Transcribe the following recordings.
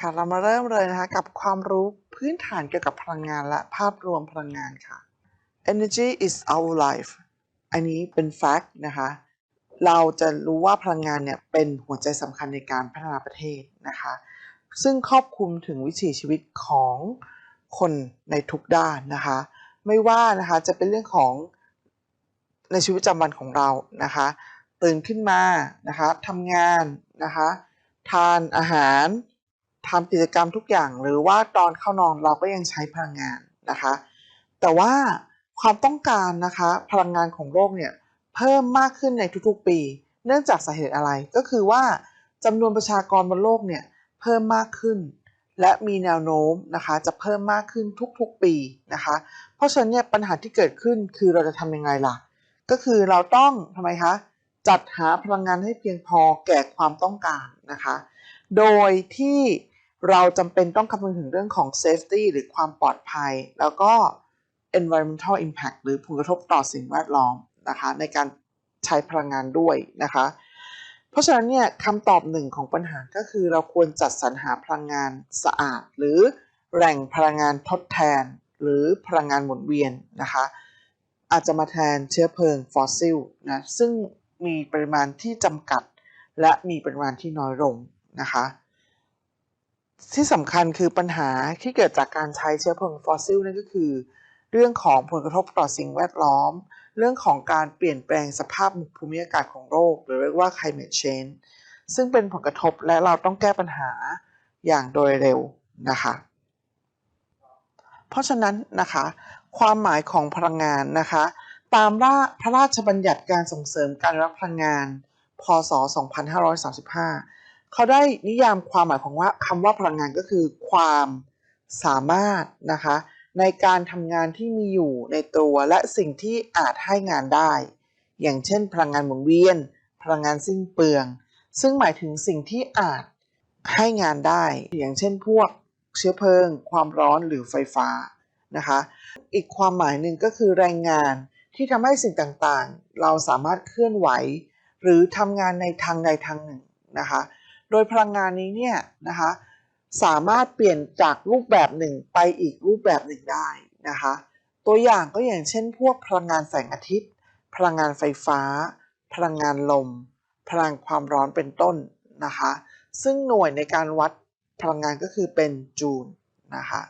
ค่ะ เรามาเริ่มเลยนะคะ กับความรู้พื้นฐานเกี่ยวกับพลังงานและภาพรวมพลังงานค่ะ Energy is our life อันนี้เป็น fact นะคะ เราจะรู้ว่าพลังงานเนี่ยเป็นหัวใจสำคัญในการพัฒนาประเทศนะคะ ซึ่งครอบคลุมถึงวิถีชีวิตของคนในทุกด้านนะคะ ไม่ว่านะคะจะเป็นเรื่องของในชีวิตประจำวันของเรานะคะ ตื่นขึ้นมานะคะทำงานนะคะ ทานอาหาร ทำกิจกรรมทุกอย่าง หรือว่าตอนเข้านอนเราก็ยังใช้พลังงานนะคะ แต่ว่าความต้องการนะคะพลังงานของโลกเนี่ยเพิ่มมากขึ้นในทุกๆปี เนื่องจากสาเหตุอะไรก็คือว่าจำนวนประชากรบนโลกเนี่ยเพิ่มมากขึ้น และมีแนวโน้มนะคะจะเพิ่มมากขึ้นทุกๆปีนะคะ เพราะฉะนั้นเนี่ยปัญหาที่เกิดขึ้นคือเราจะทำยังไงล่ะ ก็คือเราต้องทำไมคะจัดหาพลังงานให้เพียงพอแก่ความต้องการนะคะ โดยที่ เราจำเป็นต้องคำนึงถึงเรื่องของ safety หรือความปลอดภัย แล้วก็ environmental impact หรือผลกระทบต่อสิ่งแวดล้อมนะคะในการใช้พลังงานด้วยนะคะ เพราะฉะนั้นเนี่ยคำตอบหนึ่งของปัญหาก็คือเราควรจัดสรรหาพลังงานสะอาด หรือแหล่งพลังงานทดแทน หรือพลังงานหมุนเวียนนะคะ อาจจะมาแทนเชื้อเพลิงฟอสซิลนะซึ่งมีปริมาณที่จำกัด และมีปริมาณที่น้อยลงนะคะ ที่สำคัญคือปัญหาที่เกิดจากการใช้เชื้อเพลิงฟอสซิลนั่นก็คือ เรื่องของผลกระทบต่อสิ่งแวดล้อม เรื่องของการเปลี่ยนแปลงสภาพภูมิอากาศของโลกหรือเรียกว่า climate change ซึ่งเป็นผลกระทบและเราต้องแก้ปัญหาอย่างโดยเร็วนะคะ เพราะฉะนั้นนะคะ ความหมายของพลังงานนะคะ ตามราพระราชบัญญัติการส่งเสริมการรับพลังงาน พศ 2535 เขาได้นิยามความหมายของว่าคำว่าพลังงานก็คือความสามารถนะคะในการทำงานที่มีอยู่ในตัวและสิ่งที่อาจให้งานได้ อย่างเช่น พลังงานหมุนเวียน พลังงานสิ้นเปลือง ซึ่งหมายถึงสิ่งที่อาจให้งานได้ อย่างเช่นพวกเชื้อเพลิง ความร้อนหรือไฟฟ้านะคะ อีกความหมายหนึ่งก็คือแรงงานที่ทำให้สิ่งต่างๆ เราสามารถเคลื่อนไหว หรือทำงานในทางใดทางหนึ่งนะคะ โดยพลังงานนี้เนี่ยนะคะสามารถเปลี่ยนจากรูปแบบหนึ่งไปอีกรูปแบบหนึ่งได้นะคะตัวอย่างก็อย่างเช่น พวกพลังงานแสงอาทิตย์ พลังงานไฟฟ้า พลังงานลม พลังความร้อนเป็นต้นนะคะซึ่งหน่วยในการวัดพลังงานก็คือเป็นจูลนะคะ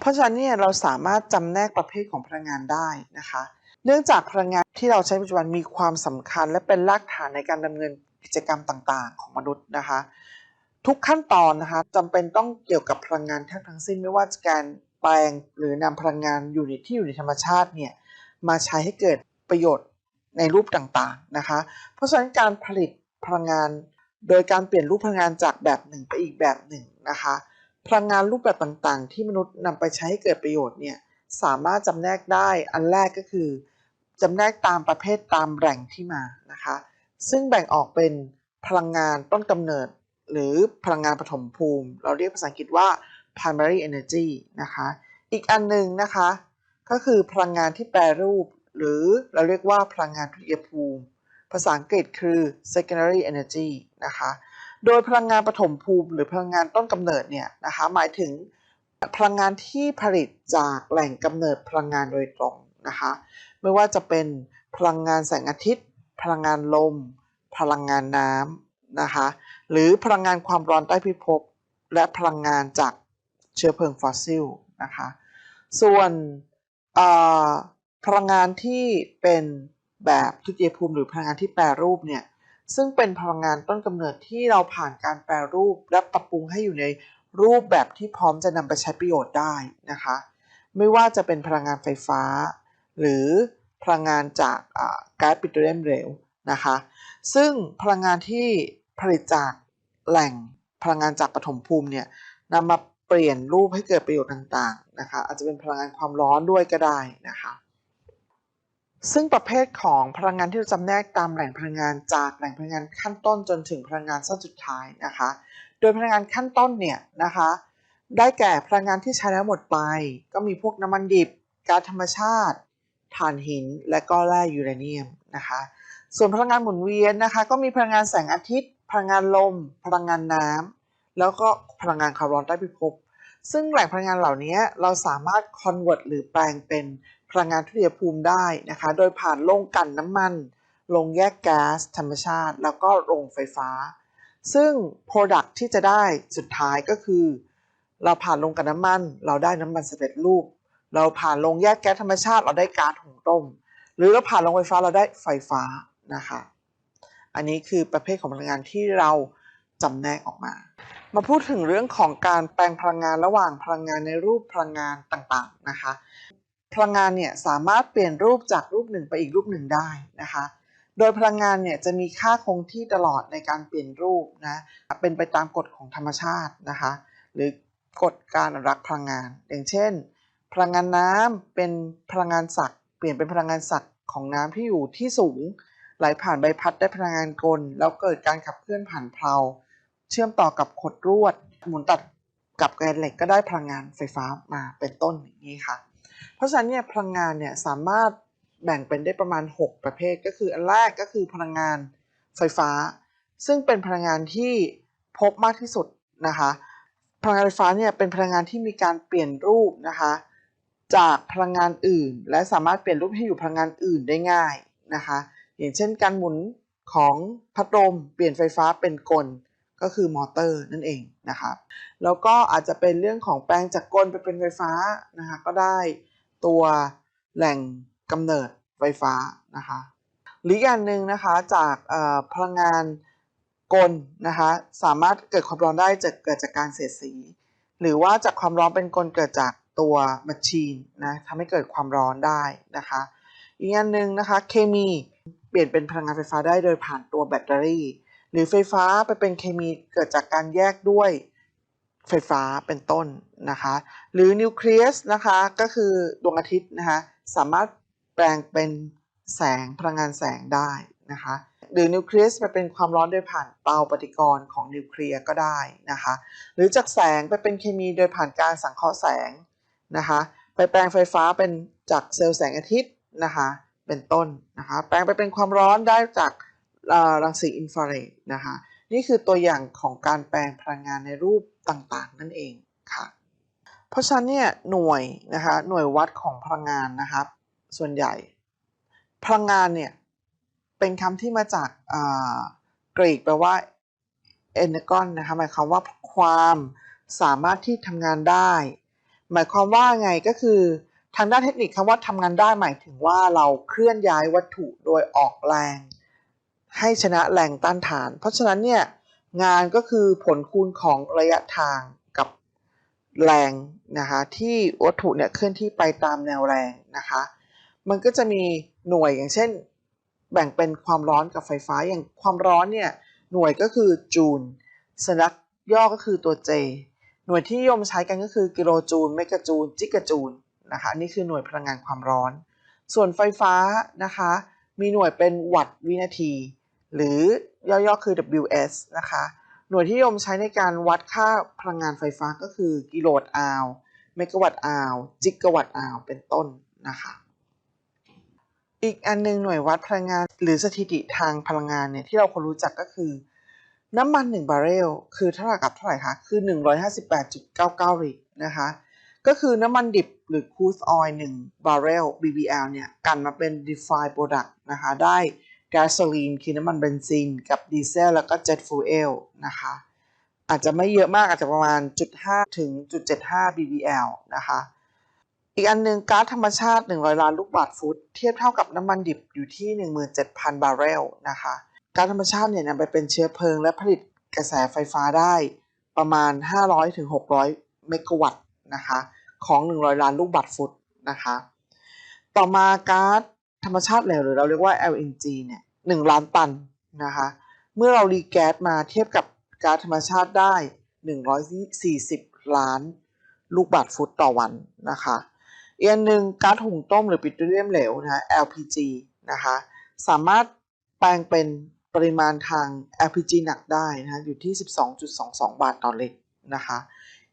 เพราะฉะนั้นเนี่ยเราสามารถจำแนกประเภทของพลังงานได้นะคะ เนื่องจากพลังงานที่เราใช้ปัจจุบันมีความสำคัญ และเป็นรากฐานในการดำเนิน กิจกรรมต่างๆ ของมนุษย์นะคะ ทุกขั้นตอนนะคะจำเป็นต้องเกี่ยวกับพลังงานทั้งทั้งสิ้นไม่ว่าจะการแปลงหรือนำพลังงานอยู่ในที่อยู่ในธรรมชาติเนี่ยมาใช้ให้เกิดประโยชน์ในรูปต่างๆนะคะ เพราะฉะนั้นการผลิตพลังงานโดยการเปลี่ยนรูปพลังงานจากแบบหนึ่งไปอีกแบบหนึ่งนะคะ พลังงานรูปแบบต่างๆ ที่มนุษย์นำไปใช้ให้เกิดประโยชน์เนี่ยสามารถจำแนกได้อันแรกก็คือจำแนกตามประเภทตามแหล่งที่มานะคะ ซึ่งแบ่งออกเป็นพลังงานต้นกำเนิด หรือพลังงานปฐมภูมิ เราเรียกภาษาอังกฤษว่า primary energy นะคะ อีกอันหนึ่งนะคะ ก็คือพลังงานที่แปรรูป หรือเราเรียกว่าพลังงานทุติยภูมิ ภาษาอังกฤษคือ secondary energy นะคะ โดยพลังงานปฐมภูมิ หรือพลังงานต้นกำเนิดเนี่ยนะคะ หมายถึงพลังงานที่ผลิตจากแหล่งกำเนิดพลังงานโดยตรงนะคะ ไม่ว่าจะเป็นพลังงานแสงอาทิตย์ พลังงานลม พลังงานน้ำนะคะ หรือพลังงานความร้อนใต้พิภพ และพลังงานจากเชื้อเพลิงฟอสซิลนะคะ ส่วนพลังงานที่เป็นแบบทุติยภูมิหรือพลังงานที่แปรรูปเนี่ย ซึ่งเป็นพลังงานต้นกำเนิดที่เราผ่านการแปรรูปและปรับปรุงให้อยู่ในรูปแบบที่พร้อมจะนำไปใช้ประโยชน์ได้นะคะ ไม่ว่าจะเป็นพลังงานไฟฟ้า หรือ พลังงานจากก๊าซปิโตรเลียมเหลวนะคะ ซึ่งพลังงานที่ผลิตจากแหล่งพลังงานจากปฐมภูมิเนี่ยนำมาเปลี่ยนรูปให้เกิดประโยชน์ต่างๆนะคะ อาจจะเป็นพลังงานความร้อนด้วยก็ได้นะคะ ซึ่งประเภทของพลังงานที่เราจำแนกตามแหล่งพลังงานจากแหล่งพลังงานขั้นต้นจนถึงพลังงานสั้นสุดท้ายนะคะ โดยพลังงานขั้นต้นเนี่ยนะคะ ได้แก่พลังงานที่ใช้แล้วหมดไป ก็มีพวกน้ำมันดิบ ก๊าซธรรมชาติ ถ่านหิน และก็แร่ยูเรเนียมนะคะ ส่วนพลังงานหมุนเวียนนะคะ ก็มีพลังงานแสงอาทิตย์ พลังงานลม พลังงานน้แล้วก็พลังงานคามร้อนได้พิภพซึ่งแหล่งพลังงานเหล่านี้เราสามารถ convert หรือแปลงเป็นพลังงานทุลียภูมิได้นะคะ โดยผ่านโรงกลั่นน้ำมัน โรงแยกแก๊สธรรมชาติ แล้วก็โรงไฟฟ้า ซึ่ง Product ที่จะได้สุดท้ายก็คือ เราผ่านโรงกลั่นน้ำมัน เราได้น้ำมันสำเร็จรูป เราผ่านโรงแยกแก๊สธรรมชาติเราได้ก๊าซหุงต้ม หรือเราผ่านโรงไฟฟ้าเราได้ไฟฟ้านะคะ อันนี้คือประเภทของพลังงานที่เราจำแนกออกมา มาพูดถึงเรื่องของการแปลงพลังงานระหว่างพลังงานในรูปพลังงานต่างๆนะคะ พลังงานเนี่ยสามารถเปลี่ยนรูปจากรูปหนึ่งไปอีกรูปหนึ่งได้นะคะ โดยพลังงานเนี่ยจะมีค่าคงที่ตลอดในการเปลี่ยนรูปนะ เป็นไปตามกฎของธรรมชาตินะคะ หรือกฎการรักพลังงาน อย่างเช่น พลังงานน้ำเป็นพลังงานสักเปลี่ยนเป็นพลังงานสักของน้ำที่อยู่ที่สูง ไหลผ่านใบพัดได้พลังงานกล แล้วเกิดการขับเคลื่อนผ่านเพลาเชื่อมต่อกับขดลวด หมุนตัดกับแกนเหล็กก็ได้พลังงานไฟฟ้ามาเป็นต้นอย่างนี้ค่ะ เพราะฉะนั้นเนี่ยพลังงานเนี่ยสามารถแบ่งเป็นได้ประมาณ 6 ประเภท ก็คืออันแรกก็คือพลังงานไฟฟ้า ซึ่งเป็นพลังงานที่พบมากที่สุดนะคะ พลังงานไฟฟ้าเนี่ยเป็นพลังงานที่มีการเปลี่ยนรูปนะคะ จากพลังงานอื่น และสามารถเปลี่ยนรูปให้อยู่พลังงานอื่นได้ง่ายนะคะ อย่างเช่นการหมุนของพัดลมเปลี่ยนไฟฟ้าเป็นกลก็คือมอเตอร์นั่นเองนะคะแล้วก็อาจจะเป็นเรื่องของแปลงจากกลไปเป็นไฟฟ้านะคะก็ได้ตัวแหล่งกำเนิดไฟฟ้านะคะหรืออย่างหนึ่งนะคะจากพลังงานกลนะคะสามารถเกิดความร้อนได้จะเกิดจากการเสียดสี หรือว่าจากความร้อนเป็นกลเกิดจาก ตัวมชชีนนะทำให้เกิดความร้อนได้นะคะ อีกอันหนึ่งนะคะเคมีเปลี่ยนเป็นพลังงานไฟฟ้าได้โดยผ่านตัวแบตเตอรี่ หรือไฟฟ้าไปเป็นเคมีเกิดจากการแยกด้วยไฟฟ้าเป็นต้นนะคะ หรือนิวเคลียสนะคะก็คือดวงอาทิตย์นะคะสามารถแปลงเป็นแสงพลังงานแสงได้นะคะหรือนิวเคลียสไปเป็นความร้อนโดยผ่านเตาปฏิกรณ์ของนิวเคลียร์ก็ได้นะคะ หรือจากแสงไปเป็นเคมีโดยผ่านการสังเคราะห์แสง นะคะไปแปลงไฟฟ้าเป็นจากเซลล์แสงอาทิตย์นะคะเป็นต้นนะคะแปลงไปเป็นความร้อนได้จากรังสีอินฟราเรดนะคะนี่คือตัวอย่างของการแปลงพลังงานในรูปต่างๆ นั่นเองค่ะเพราะฉะนั้นเนี่ยหน่วยนะคะหน่วยวัดของพลังงานนะครับส่วนใหญ่ พลังงานเนี่ยเป็นคำที่มาจากกรีกแปลว่า energon นะคะหมายความว่าความสามารถที่ทำงานได้ หมายความว่าไงก็คือทางด้านเทคนิคคำว่าทำงานได้หมายถึงว่าเราเคลื่อนย้ายวัตถุโดยออกแรง ให้ชนะแรงต้านทาน เพราะฉะนั้นเนี่ยงานก็คือผลคูณของระยะทางกับแรงนะคะที่วัตถุเนี่ยเคลื่อนที่ไปตามแนวแรงนะคะมันก็จะมีหน่วยอย่างเช่น แบ่งเป็นความร้อนกับไฟฟ้าอย่างความร้อนเนี่ยหน่วยก็คือจูลสัญลักษณ์ย่อก็คือตัว J หน่วยที่นิยมใช้กันก็คือกิโลจูลเมกะจูลจิกะจูลนะคะนี่คือหน่วยพลังงานความร้อน ส่วนไฟฟ้านะคะ มีหน่วยเป็นวัตต์วินาที หรือย่อๆคือ WS นะคะ หน่วยที่นิยมใช้ในการวัดค่าพลังงานไฟฟ้าก็คือกิโลวัตต์อาวเมกะวัตต์อาวจิกะวัตต์อาวเป็นต้นนะคะอีกอันนึงหน่วยวัดพลังงาน หรือสถิติทางพลังงานเนี่ยที่เราควรรู้จักก็คือ น้ำมัน 1 บาร์เรลคือเท่ากับเท่าไหร่คะ คือ 158.99ลิตรนะคะ ก็คือน้ำมันดิบหรือ crude oil 1บาร์เรล BBL เนี่ย กันมาเป็น defined product นะคะ ได้ gasoline คือน้ำมันเบนซิน กับดีเซล แล้วก็ jet fuel นะคะ อาจจะไม่เยอะมากอาจจะประมาณ 0.5 ถึง 0.75 BBL นะคะ อีกอันหนึ่งก๊าซธรรมชาติ 100 ล้านลูกบาศก์ฟุต เทียบเท่ากับน้ำมันดิบอยู่ที่ 17,000 บาร์เรลนะคะ ก๊าซธรรมชาติเนี่ยนำไปเป็นเชื้อเพลิง และผลิตกระแสไฟฟ้าได้ประมาณ 500ถึง600 เมกะวัตต์นะคะของ 100 ล้านลูกบาศก์ฟุตนะคะต่อมาก๊าซธรรมชาติเหลวหรือเราเรียกว่า LNG เนี่ย1ล้านตันนะคะเมื่อเรารีแก๊สมาเทียบกับก๊าซธรรมชาติได้ 140 ล้านลูกบาศก์ฟุตต่อวันนะคะอีกอันหนึ่งก๊าซหุงต้มหรือปิโตรเลียมเหลวนะ LPG นะคะสามารถแปลงเป็น ปริมาณทาง LPG หนักได้นะะอยู่ที่ 12.22 บาทต่อลิตรนะคะ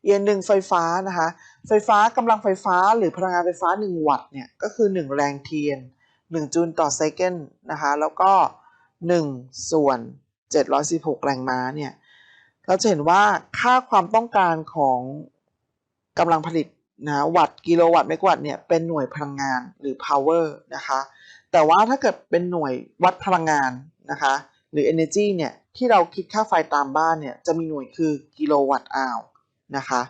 อีกอันหนึ่งไฟฟ้านะคะไฟฟ้ากำลังไฟฟ้าหรือพลังงานไฟฟ้า 1 วัตต์เนี่ยก็คือ 1 แรงเทียน 1 จูลต่อเซคันนะคะแล้วก็ 1 ส่วน 716 แรงม้าเนี่ยเราจะเห็นว่าค่าความต้องการของกำลังผลิตนะวัตต์กิโลวัตต์เมกะวัตต์เนี่ยเป็นหน่วยพลังงานหรือ power นะคะแต่ว่าถ้าเกิดเป็นหน่วยวัดพลังงานนะคะ หรือ energy เนี่ยที่เราคิดค่าไฟตามบ้านเนี่ยจะมีหน่วยคือกิโลวัตต์อาวนะคะ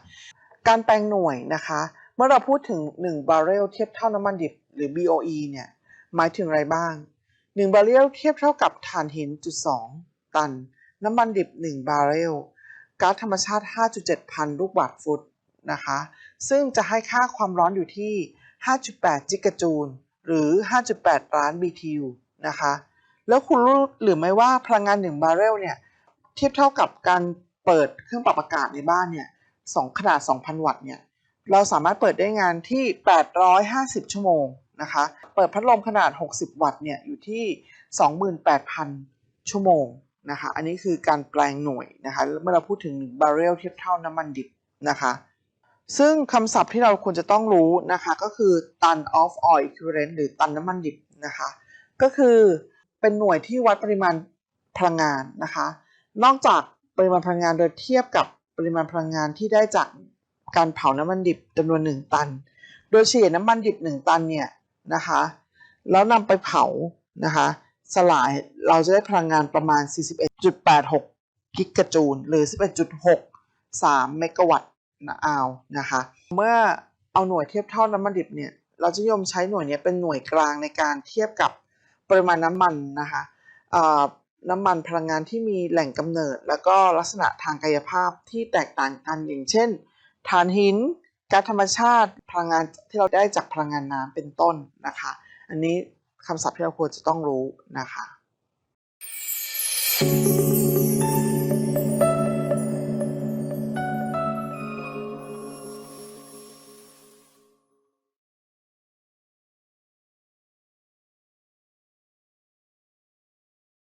การแปลงหน่วยนะคะ เมื่อเราพูดถึง 1 บาร์เรลเทียบเท่าน้ำมันดิบหรือ BOE เนี่ยหมายถึงอะไรบ้าง 1 บาร์เรลเทียบเท่ากับถ่านหินจุด2ตัน น้ำมันดิบ 1 บาร์เรลก๊าซธรรมชาติ 5.7 พันลูกบาศฟุตนะคะ ซึ่งจะให้ค่าความร้อนอยู่ที่ 5.8 จิกะจูล หรือ 5.8 ล้าน BTU นะคะ แล้วคุณรู้หรือไม่ว่าพลังงาน1บาร์เรลเนี่ยเทียบเท่ากับการเปิดเครื่องปรับอากาศในบ้านเนี่ยสองขนาด 2,000 วัตต์เนี่ยเราสามารถเปิดได้งานที่ 850 ชั่วโมงนะคะ เปิดพัดลมขนาด 60 วัตต์เนี่ยอยู่ที่ 28,000 ชั่วโมงนะคะ อันนี้คือการแปลงหน่วยนะคะ เมื่อเราพูดถึงบาร์เรลเทียบเท่าน้ำมันดิบนะคะ ซึ่งคำศัพท์ที่เราควรจะต้องรู้นะคะ ก็คือตัน of oil equivalent หรือตันน้ำมันดิบนะคะ ก็คือ เป็นหน่วยที่วัดปริมาณพลังงานนะคะ นอกจากปริมาณพลังงานโดยเทียบกับปริมาณพลังงานที่ได้จากการเผาน้ำมันดิบจำนวน 1 ตัน โดยเฉลี่ยน้ำมันดิบ 1 ตันเนี่ยนะคะ แล้วนำไปเผานะคะ สลายเราจะได้พลังงานประมาณ 41.86 กิกะจูล หรือ 11.63 เมกะวัตต์นะอาวนะคะ เมื่อเอาหน่วยเทียบเท่าน้ำมันดิบเนี่ย เราจะยมใช้หน่วยนี้เป็นหน่วยกลางในการเทียบกับ ปริมาณน้ำมันนะคะน้ำมันพลังงานที่มีแหล่งกำเนิด แล้วก็ลักษณะทางกายภาพที่แตกต่างกันอย่างเช่นถ่านหินก๊าซธรรมชาติพลังงานที่เราได้จากพลังงานน้ำเป็นต้นนะคะ อันนี้คำศัพท์ที่เราควรจะต้องรู้นะคะ